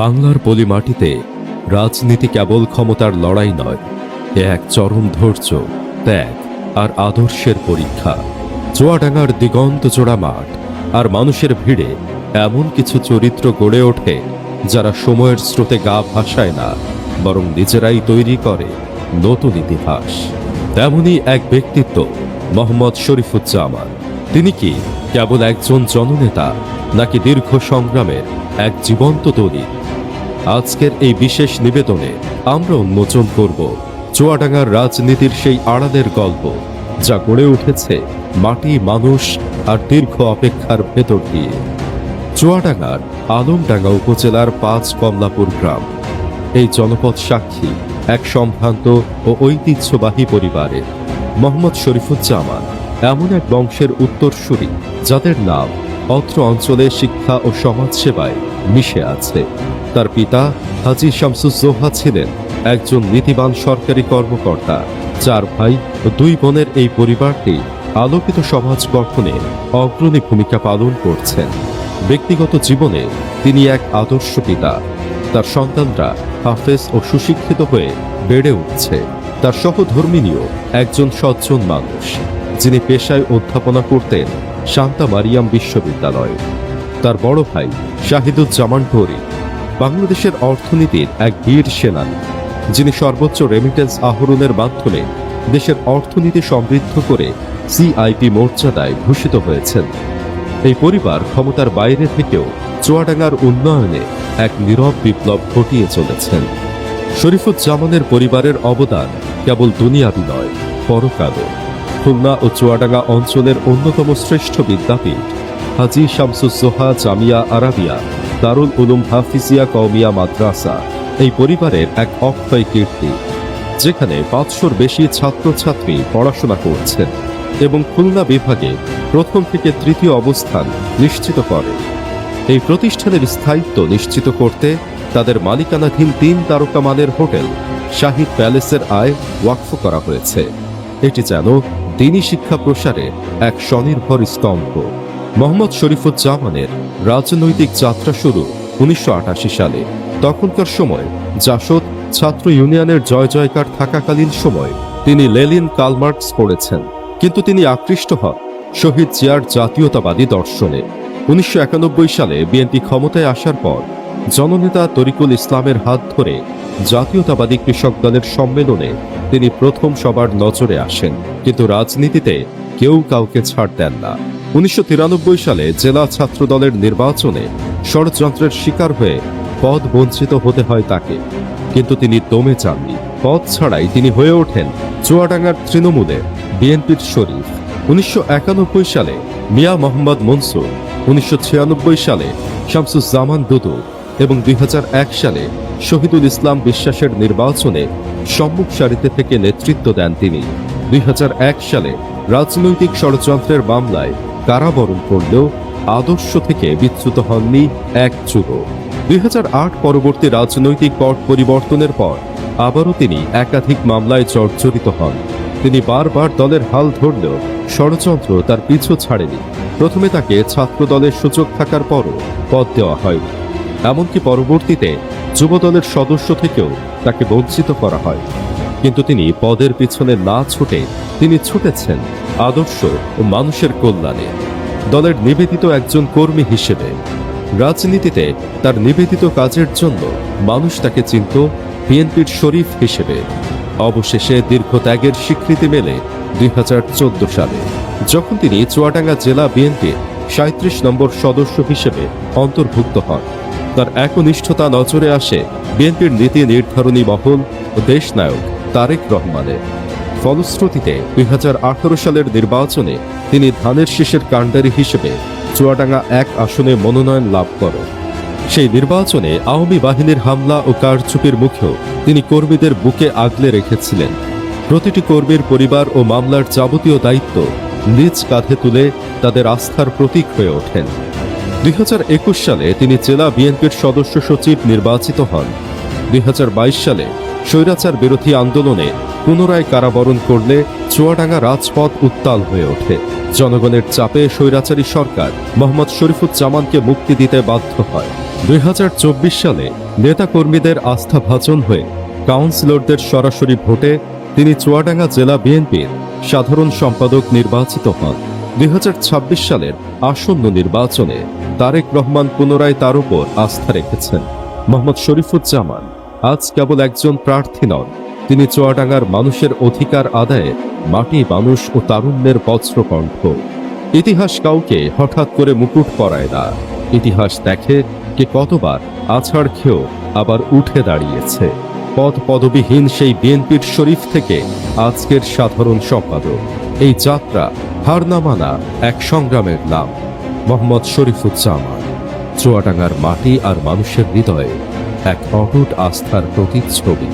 বাংলার পলিমাটিতে রাজনীতি কেবল ক্ষমতার লড়াই নয়, এ এক চরম ধৈর্য, ত্যাগ আর আদর্শের পরীক্ষা। চুয়াডাঙ্গার দিগন্ত জোড়া মাঠ আর মানুষের ভিড়ে এমন কিছু চরিত্র গড়ে ওঠে যারা সময়ের স্রোতে গা ভাসায় না, বরং নিজেরাই তৈরি করে নতুন ইতিহাস। তেমনি এক ব্যক্তিত্ব, মোহাম্মদ শরীফুজ্জামান, তিনি কি কেবল একজন জননেতা নাকি দীর্ঘ সংগ্রামের এক জীবন্ত দলিল আজকের এই বিশেষ নিবেদনে আমরা উন্মোচন করব চুয়াডাঙ্গার রাজনীতির সেই আড়ালের গল্প, যা গড়ে উঠেছে মাটি মানুষ আর দীর্ঘ অপেক্ষার ভেতর দিয়ে। চুয়াডাঙ্গার আলমডাঙ্গা উপজেলার পাঁচ কমলাপুর গ্রাম। এই জনপদ সাক্ষী এক সম্ভ্রান্ত ও ঐতিহ্যবাহী পরিবারের। মোহাম্মদ শরীফুজ্জামান এমন এক বংশের উত্তরসূরি, যাদের নাম অত্র অঞ্চলে শিক্ষা ও সমাজসেবায় মিশে আছে। তার পিতা হাজি শামসুজ্জোহা ছিলেন একজন নীতিবান সরকারি কর্মকর্তা, চার ভাই ও দুই বোনের এই পরিবারটি আলোকিত সমাজ গঠনে অগ্রণী ভূমিকা পালন করছেন। ব্যক্তিগত জীবনে তিনি এক আদর্শ পিতা। তার সন্তানরা হাফেজ ও সুশিক্ষিত হয়ে বেড়ে উঠছে। তার সহধর্মিনীও একজন সজ্জন মানুষ, যিনি পেশায় অধ্যাপনা করতেন শান্তা মারিয়াম বিশ্ববিদ্যালয়ে। তার বড় ভাই শাহিদুজ্জামান গরি বাংলাদেশের অর্থনীতির এক বীর সেনানী, যিনি সর্বোচ্চ রেমিটেন্স আহরণের মাধ্যমে দেশের অর্থনীতি সমৃদ্ধ করে সিআইপি মর্যাদায় ভূষিত হয়েছেন। এই পরিবার ক্ষমতার বাইরে থেকেও চুয়াডাঙ্গার উন্নয়নে এক নীরব বিপ্লব ঘটিয়ে চলেছেন। শরীফুজ্জামানের পরিবারের অবদান কেবল দুনিয়াবি নয়, পরকালও। খুলনা ও চুয়াডাঙ্গা অঞ্চলের অন্যতম শ্রেষ্ঠ বিদ্যাপীঠ। হাজি শামসুজ্জোহা জামিয়া আরাবিয়া, দারুল উলুম হাফিজিয়া কওমিয়া মাদ্রাসা, এই পরিবারের এক অক্ষয় কীর্তি, যেখানে পাঁচশোর বেশি ছাত্রছাত্রী পড়াশোনা করছেন এবং খুলনা বিভাগে প্রথম থেকে তৃতীয় অবস্থান নিশ্চিত করে। এই প্রতিষ্ঠানের স্থায়িত্ব নিশ্চিত করতে তাদের মালিকানাধীন তিন তারকা মানের হোটেল শাহিদ প্যালেসের আয় ওয়াকফ করা হয়েছে। এটি যেন দিনী শিক্ষা প্রসারে এক স্বনির্ভর স্তম্ভ। মোহাম্মদ শরীফুজ্জামানের রাজনৈতিক যাত্রা শুরু উনিশশো আটাশি সালে। তখনকার সময় জাসদ ছাত্র ইউনিয়নের জয় জয়কার থাকাকালীন সময় তিনি লেলিন কালমার্কস পড়েছেন। কিন্তু তিনি আকৃষ্ট হন শহীদ জিয়ার জাতীয়তাবাদী দর্শনে। উনিশশো একানব্বই সালে বিএনপি ক্ষমতায় আসার পর জননেতা তরিকুল ইসলামের হাত ধরে জাতীয়তাবাদী কৃষক দলের সম্মেলনে তিনি প্রথম সবার নজরে আসেন। কিন্তু রাজনীতিতে কেউ কাউকে ছাড় দেন না। উনিশশো তিরানব্বই সালে জেলা ছাত্র দলের নির্বাচনে ষড়যন্ত্রের শিকার হয়ে পদ বঞ্চিত হতে হয় তাকে। কিন্তু তিনি দমে চাননি পদ ছাড়াই তিনি হয়ে ওঠেন চুয়াডাঙ্গার তৃণমূলে বিএনপির শরীফ। উনিশশো একানব্বই সালে মিয়া মোহাম্মদ মনসুর, উনিশশো ছিয়ানব্বই সালে শামসুজ্জামান দুদু এবং দুই হাজার এক সালে শহীদুল ইসলাম বিশ্বাসের নির্বাচনে সম্মুখ সারিতে থেকে নেতৃত্ব দেন তিনি। দুই হাজার এক সালে রাজনৈতিক ষড়যন্ত্রের মামলায় কারাবরণ করলেও আদর্শ থেকে বিচ্যুত হননি এক যুগ দুই পরবর্তী রাজনৈতিক পট পরিবর্তনের পর আবারও তিনি একাধিক মামলায় জর্জরিত হন। তিনি বারবার দলের হাল ধরলেও ষড়যন্ত্র তার পিছু ছাড়েনি। প্রথমে তাকে ছাত্র দলের সুযোগ থাকার পরও পদ দেওয়া হয়নি। এমনকি পরবর্তীতে যুব দলের সদস্য থেকেও তাকে বঞ্চিত করা হয়। কিন্তু তিনি পদের পিছনে না ছুটে তিনি ছুটেছেন আদর্শ ও মানুষের কল্যাণে। দলের নিবেদিত একজন কর্মী হিসেবে। রাজনীতিতে তার নিবেদিত কাজের জন্য মানুষ তাকে চিনত বিএনপির শরীফ হিসেবে। অবশেষে দীর্ঘ ত্যাগের স্বীকৃতি মেলে দুই হাজার চোদ্দ সালে, যখন তিনি চুয়াডাঙ্গা জেলা বিএনপির সাঁত্রিশ নম্বর সদস্য হিসেবে অন্তর্ভুক্ত হন। তার একনিষ্ঠতা নজরে আসে বিএনপির নীতি নির্ধারণী মহল ও দেশনায়ক তারেক রহমানের। ফলশ্রুতিতে দুই হাজার আঠারো সালের নির্বাচনে তিনি ধানের শীষের কাণ্ডারি হিসেবে চুয়াডাঙ্গা এক আসনে মনোনয়ন লাভ করেন। সেই নির্বাচনে আওয়ামী বাহিনীর হামলা ও কারচুপির মুখেও তিনি কর্মীদের বুকে আগলে রেখেছিলেন। প্রতিটি কর্মীর পরিবার ও মামলার যাবতীয় দায়িত্ব নিজ কাঁধে তুলে তাদের আস্থার প্রতীক হয়ে ওঠেন। দুই হাজার একুশ সালে তিনি জেলা বিএনপির সদস্য সচিব নির্বাচিত হন। দুই হাজার বাইশ সালে স্বৈরাচার বিরোধী আন্দোলনে পুনরায় কারাবরণ করলে চুয়াডাঙ্গা রাজপথ উত্তাল হয়ে ওঠে। জনগণের চাপে স্বৈরাচারী সরকার মোহাম্মদ শরীফুজ্জামানকে মুক্তি দিতে বাধ্য হয়। দুই হাজার চব্বিশ সালে নেতাকর্মীদের আস্থাভাজন হয়ে কাউন্সিলরদের সরাসরি ভোটে তিনি চুয়াডাঙ্গা জেলা বিএনপির সাধারণ সম্পাদক নির্বাচিত হন। দুই হাজার ছাব্বিশ সালের আসন্ন নির্বাচনে তারেক রহমান পুনরায় তার উপর আস্থা রেখেছেন। মোহাম্মদ শরীফুজ্জামান আজ কেবল একজন প্রার্থী নন, তিনি চুয়াডাঙ্গার মানুষের অধিকার আদায়ে মাটি মানুষ ও তারুণ্যের বজ্রকণ্ঠ। ইতিহাস কাউকে হঠাৎ করে মুকুট পরায় না। ইতিহাস দেখে কে কতবার আছাড় খেয়েও আবার উঠে দাঁড়িয়েছে। পদ পদবিহীন সেই বিএনপির শরীফ থেকে আজকের সাধারণ সম্পাদক। এই যাত্রা হার না মানা এক সংগ্রামের নাম। মোহাম্মদ শরীফুজ্জামান, চুয়াডাঙ্গার মাটি আর মানুষের হৃদয়ে এক অটুট আস্থার প্রতিচ্ছবি